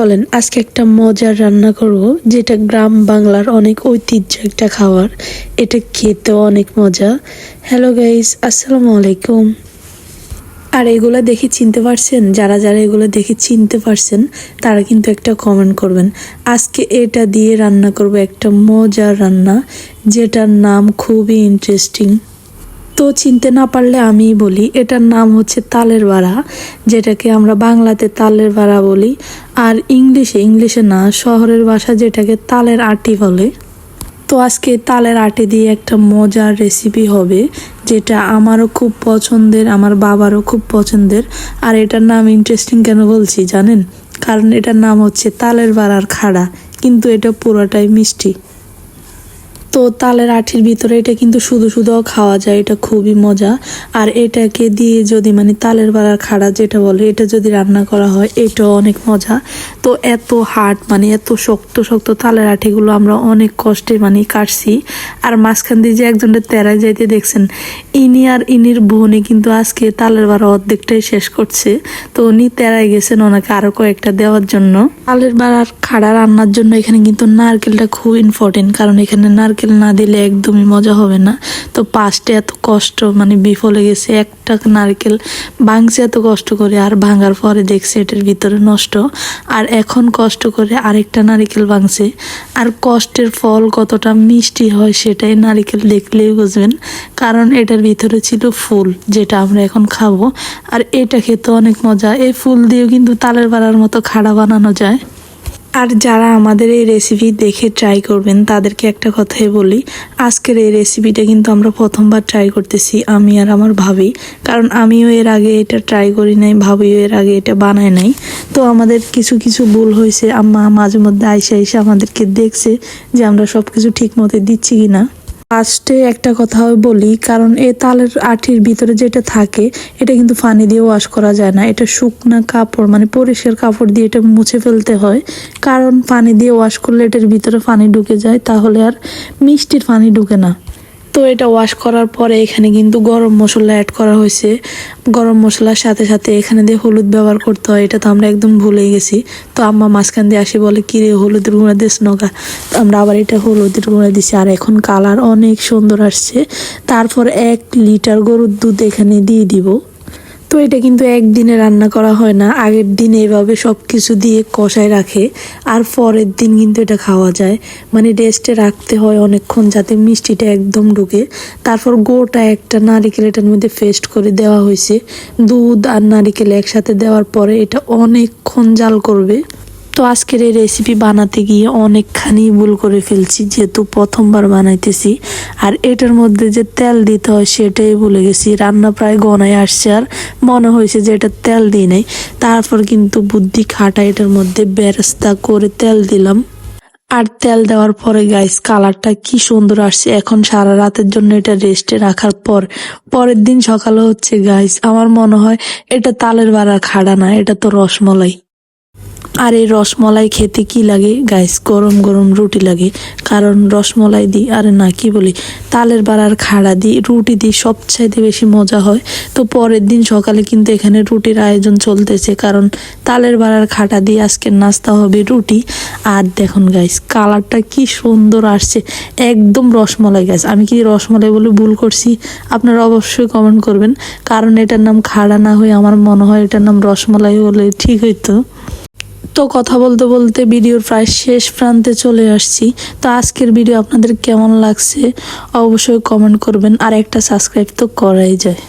চলেন, আজকে একটা মজার রান্না করব, যেটা গ্রাম বাংলার অনেক ঐতিহ্য একটা খাবার। এটা খেতেও অনেক মজা। হ্যালো গাইস আসসালামু আলাইকুম। আর এগুলো দেখে চিনতে পারছেন? যারা যারা এগুলো দেখে চিনতে পারছেন, তারা কিন্তু একটা কমেন্ট করবেন। আজকে এটা দিয়ে রান্না করব একটা মজার রান্না, যেটার নাম খুবই ইন্টারেস্টিং তো চিনতে না পারলে আমিই বলি, এটার নাম হচ্ছে তালের বাড়া, যেটাকে আমরা বাংলাতে তালের বাড়া বলি। আর ইংলিশে ইংলিশে না, শহরের ভাষা যেটাকে তালের আটি বলে। তো আজকে তালের আটি দিয়ে একটা মজার রেসিপি হবে, যেটা আমারও খুব পছন্দের, আমার বাবারও খুব পছন্দের। আর এটার নাম ইন্টারেস্টিং কেন বলছি জানেন? কারণ এটার নাম হচ্ছে তালের বাড়ার খাড়া, কিন্তু এটা পুরোটাই মিষ্টি। তো তালের আঠির ভিতরে এটা কিন্তু শুধু শুধুও খাওয়া যায়, এটা খুবই মজা। আর এটাকে দিয়ে যদি মানে তালের বাড়ার খাড়া যেটা বলে, এটা যদি রান্না করা হয়, এটাও অনেক মজা। তো এত হার্ড মানে এত শক্ত শক্ত তালের আঠিগুলো আমরা অনেক কষ্টে মানে কাটছি। আর মাঝখান দিয়ে যে একজনটা তেরায় যাইতে দেখছেন, ইনি আর ইনির বোনে কিন্তু আজকে তালের বাড়া অর্ধেকটাই শেষ করছে। তো উনি তেরায় গেছেন ওনাকে আরও কয়েকটা দেওয়ার জন্য। তালের বাড়ার খাড়া রান্নার জন্য এখানে কিন্তু নারকেলটা খুব ইম্পর্টেন্ট কারণ এখানে নারকেল না দিলে একদমই মজা হবে না। তো পাঁচটা এত কষ্ট মানে বিফলে গেছে, একটা নারকেল ভাঙছে এত কষ্ট করে, আর ভাঙার পরে দেখছে এটার ভিতরে নষ্ট। আর এখন কষ্ট করে আরেকটা নারকেল ভাঙছে। আর কষ্টের ফল কতটা মিষ্টি হয় সেটাই নারকেল দেখলেই বুঝবেন। কারণ এটার ভিতরে ছিল ফুল, যেটা আমরা এখন খাব। আর এটা খেতে অনেক মজা। এই ফুল দিয়েও কিন্তু তালের বাড়ার মতো খাড়া বানানো যায়। আর যারা আমাদের এই রেসিপি দেখে ট্রাই করবেন, তাদেরকে একটা কথাই বলি, আজকের এই রেসিপিটা কিন্তু আমরা প্রথমবার ট্রাই করতেছি, আমি আর আমার ভাবি। কারণ আমিও এর আগে এটা ট্রাই করি নাই, ভাবিও এর আগে এটা বানায় নাই। তো আমাদের কিছু কিছু ভুল হয়েছে, আম্মা মাঝে মধ্যে আইসা আইসে আমাদেরকে দেখছে যে আমরা সব কিছু ঠিক মতো দিচ্ছি কিনা। ফার্স্টে একটা কথা বলি, কারণ এ তালের আঠির ভিতরে যেটা থাকে, এটা কিন্তু ফানি দিয়ে ওয়াশ করা যায় না। এটা শুকনা কাপড় মানে পরিষ্কার কাপড় দিয়ে এটা মুছে ফেলতে হয়। কারণ পানি দিয়ে ওয়াশ করলে এটার ভিতরে পানি ঢুকে যায়, তাহলে আর মিষ্টির পানি ঢুকে না। তো এটা ওয়াশ করার পরে এখানে কিন্তু গরম মশলা অ্যাড করা হয়েছে। গরম মশলার সাথে সাথে এখানে দিয়ে হলুদ ব্যবহার করতে হয়, এটা তো আমরা একদম ভুলে গেছি। তো আম্মা মাঝখান দিয়ে আসি বলে কী কিরে, হলুদের গুঁড়া দিস নগা আমরা আবার এটা হলুদের গুঁড়া দিছি। আর এখন কালার অনেক সুন্দর আসছে। তারপর এক লিটার গরুর দুধ এখানে দিয়ে দিব। তো এটা কিন্তু একদিনে রান্না করা হয় না, আগের দিন এভাবে সব কিছু দিয়ে কষায় রাখে, আর পরের দিন কিন্তু এটা খাওয়া যায়। মানে রেস্টে রাখতে হয় অনেকক্ষণ যাতে মিষ্টিটা একদম ঢুকে। তারপর গোটা একটা নারিকেল এটার মধ্যে ফেস্ট করে দেওয়া হয়েছে। দুধ আর নারিকেল একসাথে দেওয়ার পরে এটা অনেকক্ষণ জাল করবে। তো আজকের এই রেসিপি বানাতে গিয়ে অনেকখানি ভুল করে ফেলছি, যেহেতু প্রথমবার বানাইতেছি। আর এটার মধ্যে যে তেল দিতে হয় সেটাই ভুলে গেছি। রান্না প্রায় গনায় আসছে আর মনে হয়েছে যে এটা তেল দিই নাই। তারপর কিন্তু বুদ্ধি খাটা এটার মধ্যে বেরেস্তা করে তেল দিলাম। আর তেল দেওয়ার পরে গাইস কালারটা কি সুন্দর আসছে। এখন সারা রাতের জন্য এটা রেস্টে রাখার পর, পরের দিন সকালে হচ্ছে গাইস আমার মনে হয় এটা তালের বাড়ার খাড়া না, এটা তো রসমলাই। আর এই রসমলাই খেতে কি লাগে? গাইস, গরম গরম রুটি লাগে। কারণ রসমলাই দিই, আরে না, কি বলি? তালের বাড়ার খাড়া দিই, রুটি দিই, সবচাইতে বেশি মজা হয়। তো পরের দিন সকালে কিন্তু এখানে রুটির আয়োজন চলতেছে, কারণ তালের বাড়ার খাটা দিয়ে আজকের নাস্তা হবে রুটি। আর দেখুন গাইস, কালারটা কি সুন্দর আসছে। একদম রসমলাই, গাইস। আমি কি রসমলাই বলে ভুল করছি? আপনারা অবশ্যই কমেন্ট করবেন। কারণ এটার নাম খাড়া না হয়ে আমার মনে হয় এটার নাম রসমলাই হলে ঠিক হইতো। তো কথা বলতে বলতে ভিডিওর প্রায় শেষ প্রান্তে চলে আসছি। তো আজকের ভিডিও আপনাদের কেমন লাগছে? অবশ্যই কমেন্ট করবেন। আর একটা সাবস্ক্রাইব তো করাই যায়।